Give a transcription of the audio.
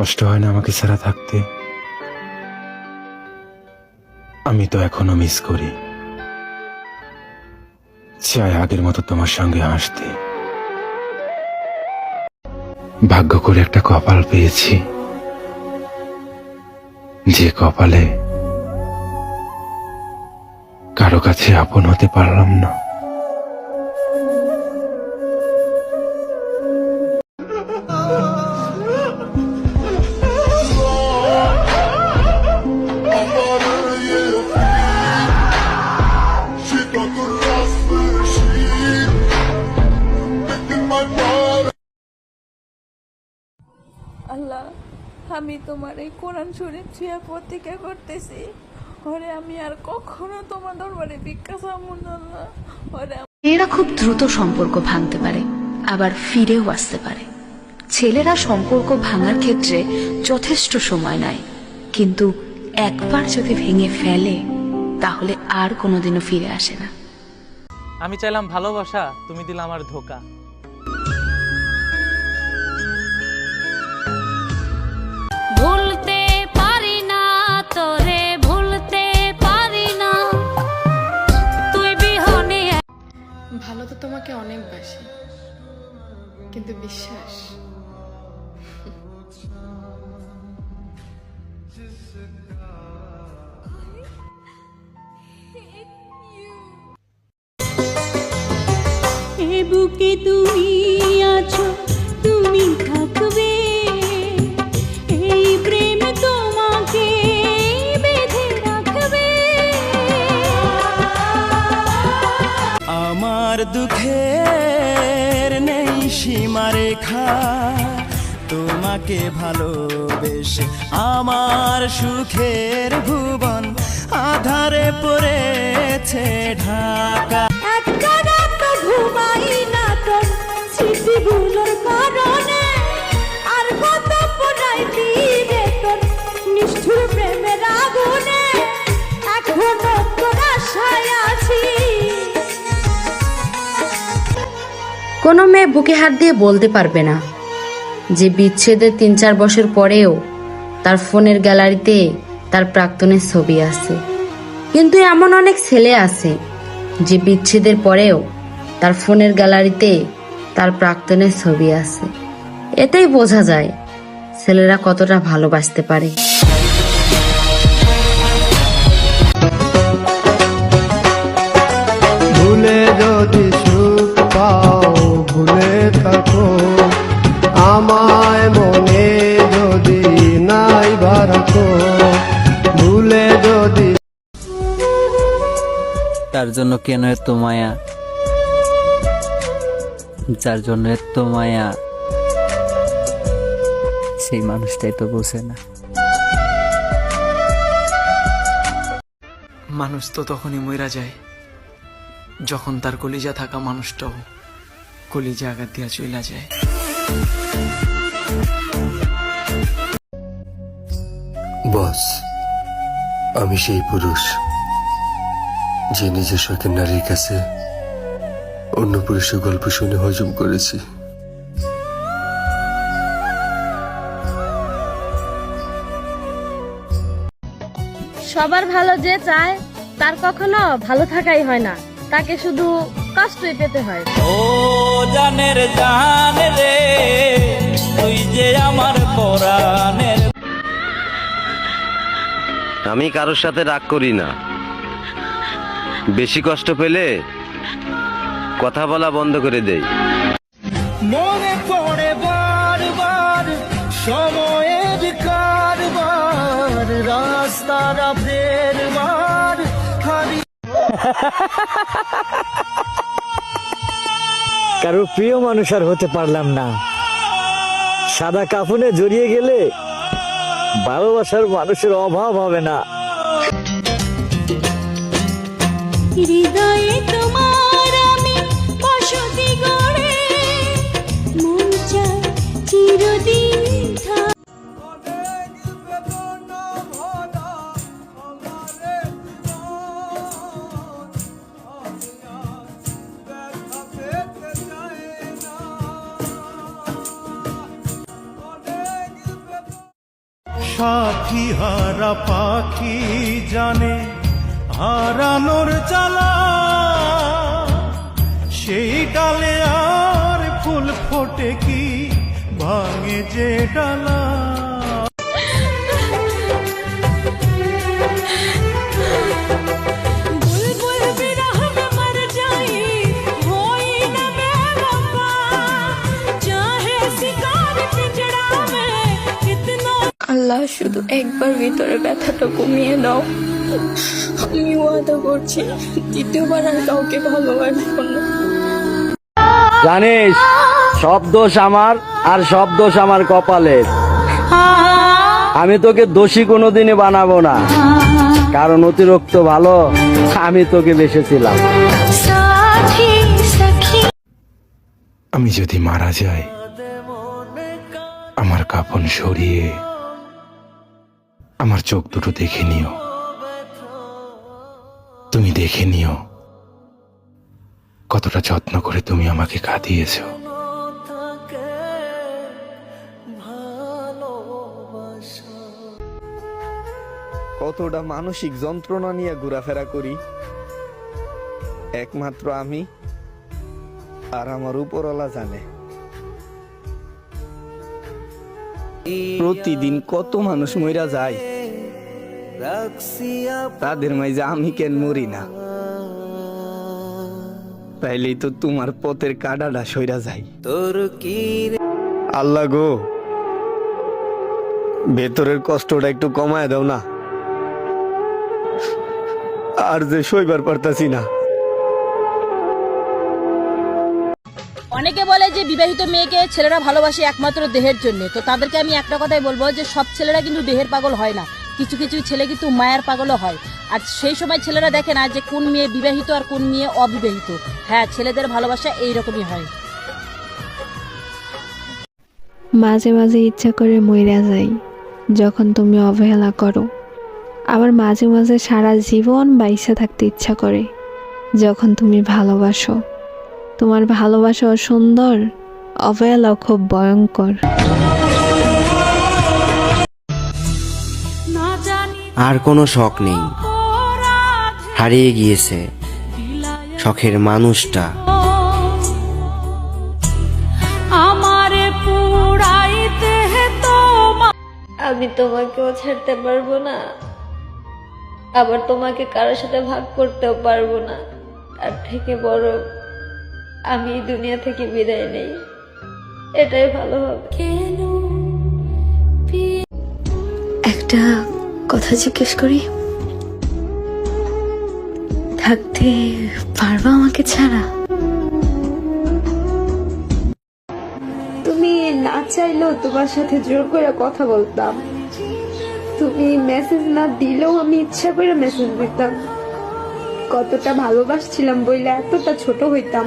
কষ্ট হয় না আমাকে ছাড়া থাকতে। আমি তো এখনও মিস করি। চাই আগের মতো তোমার সঙ্গে হাসতে ভাগ্য করে একটা কপাল পেয়েছি। যে কপালে কারও কাছে আপন হতে পারলাম না। তোমার এই কোরআন শরীফ ছুঁয়ে প্রতিজ্ঞা করতেছি। ওরে আমি আর কখনো তোমার দরবারে ভিক্ষা চাবো না। মেয়েরা খুব দ্রুত সম্পর্ক ভাঙতে পারে আবার ফিরেও আসতে পারে। ছেলেরা সম্পর্ক ভাঙার ক্ষেত্রে যথেষ্ট সময় নেয় কিন্তু একবার যদি ভেঙে ফেলে তাহলে আর কোনোদিনও ফিরে আসে না। আমি চাইলাম ভালোবাসা তুমি দিলে আমার ধোকা। ভালো তো তোমাকে অনেক বাসি কিন্তু বিশ্বাস? এ বুকে তুমি আমার দুঃখের নেই সীমারেখা। তোমাকে ভালোবেসে আমার সুখের ভুবন আধারে পড়েছে ঢাকা। কোনো মেয়ে বুকে হাত দিয়ে বলতে পারবে না। যে বিচ্ছেদের তিন চার বছর পরেও তার ফোনের গ্যালারিতে তার প্রাক্তনের ছবি আছে। কিন্তু এমন অনেক ছেলে আছে যে বিচ্ছেদের পরেও তার ফোনের গ্যালারিতে তার প্রাক্তনের ছবি আছে। এতেই বোঝা যায় ছেলেরা কতটা ভালোবাসতে পারে। ভুলে যদি তার জন্য কেন এত মায়া? যার জন্য এত মায়া? সেই মানুষটাই তো বোঝে না। মানুষ তো তখনই মইরা যায় যখন তার কলিজা থাকা মানুষটাও কলিজা আঘাত দিয়া চইলা যায়। বস আমি সেই পুরুষ। যে নিজের শখের নারীর কাছে অন্য পুরুষের গল্প শুনে হজম করেছি। সবার ভালো যে চায় তার কখনো ভালো থাকাই হয় না। তাকে শুধু কষ্টই পেতে হয়। ও জানের জান রে তুই যে আমার পরাণের আমি কারোর সাথে রাগ করি না। বেশি কষ্ট পেলে কথা বলা বন্ধ করে দেই। মনে পড়ে বারবার সময়ের কারবার রাস্তারা ফেরবার কারও প্রিয় মানুষ আর হতে পারলাম না। সাদা কাফনে জড়িয়ে গেলে ভালোবাসার মানুষের অভাব হবে না। হৃদয়ে তোমার আমি বসতি গড়ে মন চায় চিরদিন সাথী হারা পাখি জানে হারানোর চালা সেই ডালে আর ফুল ফোটে কি? ভাঙে যে ডালা। আল্লাহ শুধু একবার ভিতরে ব্যথাটা কমিয়ে দাও। তুমি ওয়াদা করছি। দ্বিতীয়বার আর কাউকে ভালোবাসবো না জানিস সব দোষ আমার আর সব দোষ আমার কপালের। আমি তোকে দোষী কোনোদিনই বানাবো না। কারণ অতিরিক্ত ভালো আমি তোকে বেসেছিলাম আমি যদি মারা যাই আমার কাপন সরিয়ে আমার চোখ দুটো দেখে নিও। তুমি দেখে নিও। কতটা যত্ন করে তুমি আমাকে কাঁদিয়েছো। কতটা মানসিক যন্ত্রণা নিয়ে ঘোরাফেরা করি। একমাত্র আমি আর আমার উপরওয়ালা জানে। প্রতিদিন কত মানুষ মইরা যায়। তাদের মাঝে আমি কেন মরি না? তাইলেই তো তোমার পথের কাডাটা সইরা যায়। তোর কি আল্লাহ গো ভেতরের কষ্টটা একটু কমায় দাও না। আর যে সইবার পারতাছি না। অনেকে বলে যে বিবাহিত মেয়েকে ছেলেরা ভালোবাসে একমাত্র দেহের জন্য। তো তাদেরকে আমি একটা কথাই বলব যে সব ছেলেরা কিন্তু দেহের পাগল হয় না। কিছু কিছু ছেলে কিন্তু মায়ের পাগলও হয়। আর সেই সময় ছেলেরা দেখে না যে কোন মেয়ে বিবাহিত আর কোন মেয়ে অবিবাহিত। হ্যাঁ ছেলেদের ভালোবাসা এইরকমই হয়। মাঝে মাঝে ইচ্ছা করে মইরা যাই, যখন তুমি অবহেলা করো। আবার মাঝে মাঝে সারা জীবন বাইসে থাকতে ইচ্ছা করে, যখন তুমি ভালোবাসো। তোমার ভালোবাসাও সুন্দর, অবহেলাও খুব ভয়ঙ্কর। আর কোনো শখ নেই। হারিয়ে গিয়েছে শখের মানুষটা। আমারে আমি তোমাকেও ছাড়তে পারব না। আবার তোমাকে কারোর সাথে ভাগ করতেও পারব না। তার থেকে বড় আমি দুনিয়া থেকে বিদায় নেই। এটাই ভালো হবে। একটা কথা জিজ্ঞেস করি। থাকতে পারবা আমাকে ছাড়া? তুমি না চাইলেও তোমার সাথে জোর করে কথা বলতাম। তুমি মেসেজ না দিলেও আমি ইচ্ছা করে মেসেজ দিতাম। কতটা ভালোবাসছিলাম বইলে এতটা ছোট হইতাম।